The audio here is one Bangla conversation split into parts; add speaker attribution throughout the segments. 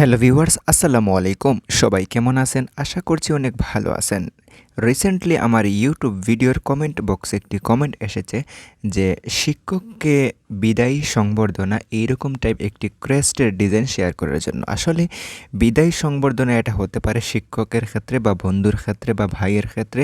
Speaker 1: হ্যালো ভিউয়ার্স আসসালামু আলাইকুম। সবাই কেমন আছেন? আশা করছি অনেক ভালো আছেন। রিসেন্টলি আমার ইউটিউব ভিডিওর কমেন্ট বক্সে একটি কমেন্ট এসেছে যে, শিক্ষককে বিদায়ী সংবর্ধনা এইরকম টাইপ একটি ক্রেস্টের ডিজাইন শেয়ার করার জন্য। আসলে, বিদায়ী সংবর্ধনা এটা হতে পারে শিক্ষকের ক্ষেত্রে বা বন্ধুর ক্ষেত্রে বা ভাইয়ের ক্ষেত্রে,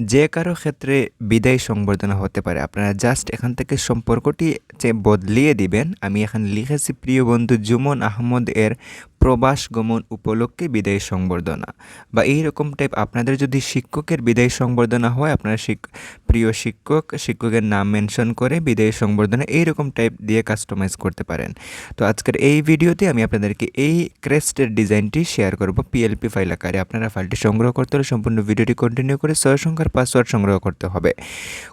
Speaker 1: যে কারও ক্ষেত্রে বিদায়ী সংবর্ধনা হতে পারে। আপনারা জাস্ট এখান থেকে সম্পর্কটি যে বদলিয়ে দিবেন, আমি এখানে লিখেছি, প্রিয় বন্ধু জুমন আহমদ এর প্রবাস গমন উপলক্ষে বিদায়ী সংবর্ধনা। বা এইরকম টাইপ আপনাদের যদি শিক্ষকের বিদায়ী সংবর্ধনা হয়। আপনারা শিক, প্রিয় শিক্ষক, শিক্ষকের নাম মেনশন করে বিদায়ী সংবর্ধনা এইরকম টাইপ দিয়ে কাস্টমাইজ করতে পারেন। তো আজকের এই ভিডিওতে আমি আপনাদেরকে এই ক্রেস্টের ডিজাইনটি শেয়ার করব পিএলপি ফাইল আকারে। আপনারা ফাইলটি সংগ্রহ করতে হলে সম্পূর্ণ ভিডিওটি কন্টিনিউ করে ছয় সংখ্যার পাসওয়ার্ড সংগ্রহ করতে হবে।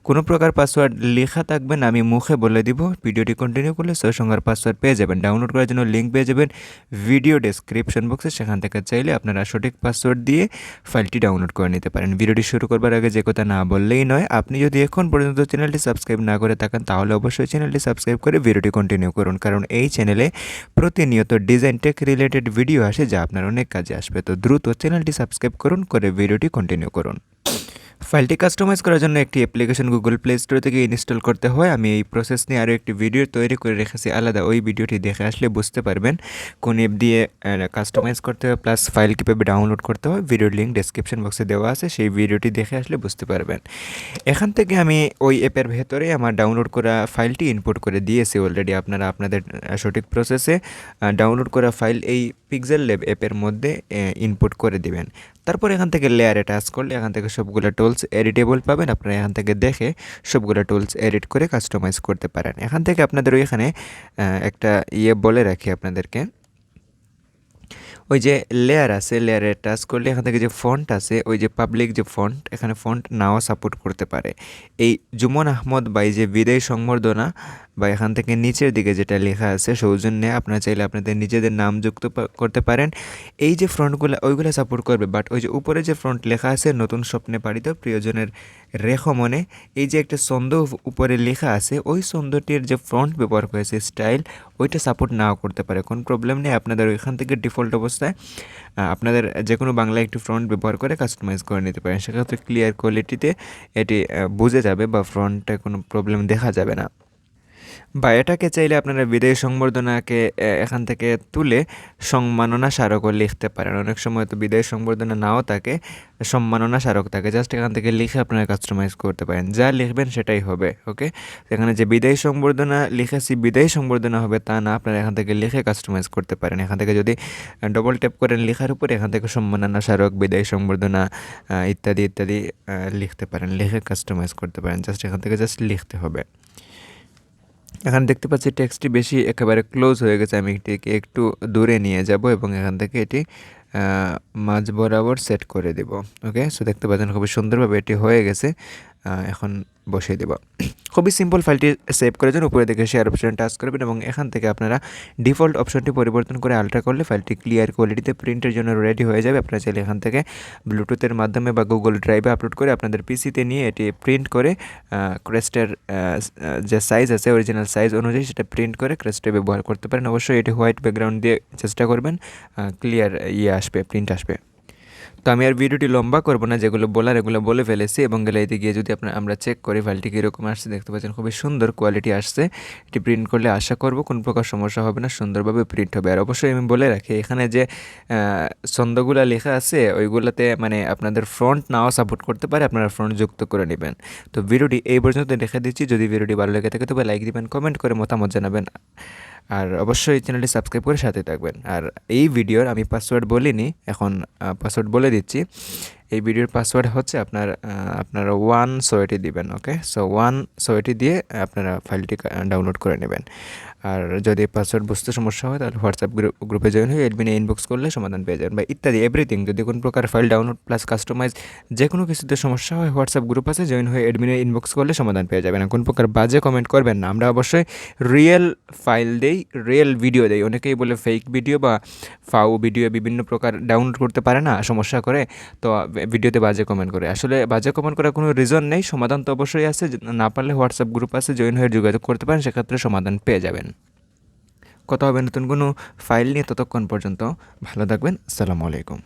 Speaker 1: কোনো প্রকার পাসওয়ার্ড লেখা থাকবেন আমি মুখে বলে দিব। ভিডিওটি কন্টিনিউ করলে ছয় সংখ্যার পাসওয়ার্ড পেয়ে যাবেন। ডাউনলোড করার জন্য লিঙ্ক পেয়ে যাবেন ভিডিও ডেসক্রিপশন বক্সে সেখান থেকে চাইলে আপনারা সঠিক পাসওয়ার্ড দিয়ে ফাইলটি ডাউনলোড করে নিতে পারেন। ভিডিওটি শুরু করবার আগে যে কথা না বললেই নয়, আপনি যদি এখন পর্যন্ত চ্যানেলটি সাবস্ক্রাইব না করে থাকেন, তাহলে অবশ্যই চ্যানেলটি সাবস্ক্রাইব করে ভিডিওটি কন্টিনিউ করুন। কারণ এই চ্যানেলে প্রতিনিয়ত ডিজাইন টেক রিলেটেড ভিডিও আসে, যা আপনার অনেক কাজে আসবে। তো দ্রুত চ্যানেলটি সাবস্ক্রাইব করুন, করে ভিডিওটি কন্টিনিউ করুন। ফাইলটি কাস্টমাইজ করার জন্য একটি অ্যাপ্লিকেশন গুগল প্লে স্টোর থেকে ইনস্টল করতে হয়। আমি এই প্রসেস নিয়ে আরও একটি ভিডিও তৈরি করে রেখেছি। আলাদা ওই ভিডিওটি দেখে আসলে বুঝতে পারবেন কোন অ্যাপ দিয়ে কাস্টমাইজ করতে হয় প্লাস ফাইল কীভাবে ডাউনলোড করতে হয়। ভিডিওর লিঙ্ক ডেসক্রিপশন বক্সে দেওয়া আছে, সেই ভিডিওটি দেখে আসলে বুঝতে পারবেন। এখান থেকে আমি ওই অ্যাপের ভেতরে আমার ডাউনলোড করা ফাইলটি ইনপুট করে দিয়েছি অলরেডি আপনারা আপনাদের সঠিক প্রসেসে ডাউনলোড করা ফাইল এই পিক্সেল ল্যাব অ্যাপের মধ্যে ইনপুট করে দিবেন। তারপর এখান থেকে লেয়ারে টাচ করলে এখান থেকে সবগুলো টুলস এডিটেবল পাবেন। আপনারা এখান থেকে দেখে সবগুলো টুলস এডিট করে কাস্টমাইজ করতে পারেন। এখান থেকে আপনাদের ওইখানে একটা ইয়ে বলে রাখি আপনাদেরকে। ওই যে লেয়ার আছে লেয়ারে টাচ করলে এখান থেকে যে ফন্ট আছে, ওই যে পাবলিক যে ফন্ট এখানে ফন্ট নাও সাপোর্ট করতে পারে। এই জুমন আহমদ বাই যে বিদায় সংবর্ধনা বা এখান থেকে নিচের দিকে যেটা লেখা আছে, সৌজন্যে আপনারা চাইলে আপনাদের নিজেদের নাম যুক্ত করতে পারেন। এই যে ফ্রন্টগুলো, ওইগুলো সাপোর্ট করবে বাট ওই যে উপরে যে ফ্রন্ট লেখা আছে, নতুন স্বপ্নে পাড়িত প্রিয়জনের রেখ মনে, এই যে একটা ছন্দ উপরে লেখা আছে, ওই ছন্দটির যে ফ্রন্ট ব্যবহার করেছে স্টাইল ওইটা সাপোর্ট নাও করতে পারে। কোনো প্রবলেম নেই, আপনাদের ওইখান থেকে ডিফল্ট অবস্থায় আপনাদের যে কোনো বাংলা একটি ফ্রন্ট ব্যবহার করে কাস্টমাইজ করে নিতে পারেন। সেক্ষেত্রে ক্লিয়ার কোয়ালিটিতে এটি বুঝে যাবে বা ফ্রন্টে কোনো প্রবলেম দেখা যাবে না। বা এটাকে চাইলে আপনারা বিদায়ী সংবর্ধনাকে এখান থেকে তুলে সম্মাননা স্মারকও লিখতে পারেন। অনেক সময় তো বিদায়ী সংবর্ধনা নাও থাকে, সম্মাননা স্মারক থাকে। জাস্ট এখান থেকে লিখে আপনারা কাস্টমাইজ করতে পারেন। যা লিখবেন সেটাই হবে ওকে এখানে যে বিদায়ী সংবর্ধনা লিখেছি, বিদায়ী সংবর্ধনা হবে তা না, আপনারা এখান থেকে লিখে কাস্টমাইজ করতে পারেন। এখান থেকে যদি ডবল ট্যাপ করেন লেখার উপরে, এখান থেকে সম্মাননা স্মারক, বিদায়ী সংবর্ধনা ইত্যাদি ইত্যাদি লিখতে পারেন, লিখে কাস্টমাইজ করতে পারেন। জাস্ট এখান থেকে জাস্ট লিখতে হবে। এখানে দেখতে পাচ্ছি টেক্সটটি বেশি একেবারে ক্লোজ হয়ে গেছে। আমি এটিকে একটু দূরে নিয়ে যাব এবং এখান থেকে এটি মাঝ বরাবর সেট করে দেব। ওকে? সো দেখতে পাচ্ছেন খুবই সুন্দরভাবে এটি হয়ে গেছে। এখন বসিয়ে দেব। খুবই সিম্পল ফাইলটি সেভ করার জন্য উপরে দেখে শেয়ার অপশানে টাচ করবেন এবং এখান থেকে আপনারা ডিফল্ট অপশনটি পরিবর্তন করে আলট্রা করলে ফাইলটি ক্লিয়ার কোয়ালিটিতে প্রিন্টের জন্য রেডি হয়ে যাবে। আপনারা চাইলে এখান থেকে ব্লুটুথের মাধ্যমে বা গুগল ড্রাইভে আপলোড করে আপনাদের পিসিতে নিয়ে এটি প্রিন্ট করে ক্রেস্টের যে সাইজ আছে অরিজিনাল সাইজ অনুযায়ী সেটা প্রিন্ট করে ক্রেস্টে ব্যবহার করতে পারেন। অবশ্যই এটি হোয়াইট ব্যাকগ্রাউন্ড দিয়ে চেষ্টা করবেন ক্লিয়ার ইয়ে আসবে প্রিন্ট আসবে। তো আমি আর ভিডিওটি লম্বা করব না, যেগুলো বলার এগুলো বলে ফেলেছি এবং গ্যালারিতে গিয়ে যদি আপনার, আমরা চেক করি ফাইলটি কীরকম আসছে, দেখতে পাচ্ছেন খুবই সুন্দর কোয়ালিটি আসছে। এটি প্রিন্ট করলে আশা করব কোনো প্রকার সমস্যা হবে না, সুন্দরভাবে প্রিন্ট হবে। আর অবশ্যই আমি বলে রাখি, এখানে যে ছন্দগুলো লেখা আছে, ওইগুলোতে মানে আপনাদের ফ্রন্ট নাও সাপোর্ট করতে পারে, আপনারা ফ্রন্ট যুক্ত করে নেবেন। তো ভিডিওটি এই পর্যন্ত দেখে দিচ্ছি, যদি ভিডিওটি ভালো লেগে থাকে তবে লাইক দিবেন কমেন্ট করে মতামত জানাবেন। আর অবশ্যই চ্যানেলটি সাবস্ক্রাইব করে সাথে থাকবেন। আর এই ভিডিওর আমি পাসওয়ার্ড বলিনি, এখন পাসওয়ার্ড বলে দিচ্ছি। এই ভিডিওর পাসওয়ার্ড হচ্ছে আপনার আপনারা ওয়ান সোয়েটি দিবেন ওকে সো ওয়ান সোয়েটি দিয়ে আপনারা ফাইলটি ডাউনলোড করে নেবেন। আর যদি পাসওয়ার্ড বুঝতে সমস্যা হয়, তাহলে হোয়াটসঅ্যাপ গ্রুপে জয়েন হয়ে অ্যাডমিনে ইনবক্স করলে সমাধান পেয়ে যাবেন। বা ইত্যাদি এভরিথিং যদি কোনো প্রকার ফাইল ডাউনলোড প্লাস কাস্টমাইজ যে কোনো কিছুতে সমস্যা হয় হোয়াটসঅ্যাপ গ্রুপ আছে জয়েন হয়ে অ্যাডমিনে ইনবক্স করলে সমাধান পেয়ে যাবেন। কোন প্রকার বাজে কমেন্ট করবেন না। আমরা অবশ্যই রিয়েল ফাইল দেই রিয়েল ভিডিও দেই। অনেকেই বলে ফেক ভিডিও বা ফাউ ভিডিও বিভিন্ন প্রকার ডাউনলোড করতে পারে না, সমস্যা করে। তো ভিডিওতে বাজে কমেন্ট করে। আসলে বাজে কমেন্ট করার কোনো রিজন নেই, সমাধান তো অবশ্যই আছে না পারলে হোয়াটসঅ্যাপ গ্রুপ আছে জয়েন হয়ে যোগাযোগ করতে পারেন, সেক্ষেত্রে সমাধান পেয়ে যাবেন। কথা হবে নতুন কোনো ফাইল নিয়ে ততক্ষণ পর্যন্ত। ভালো থাকবেন, আসসালামু আলাইকুম।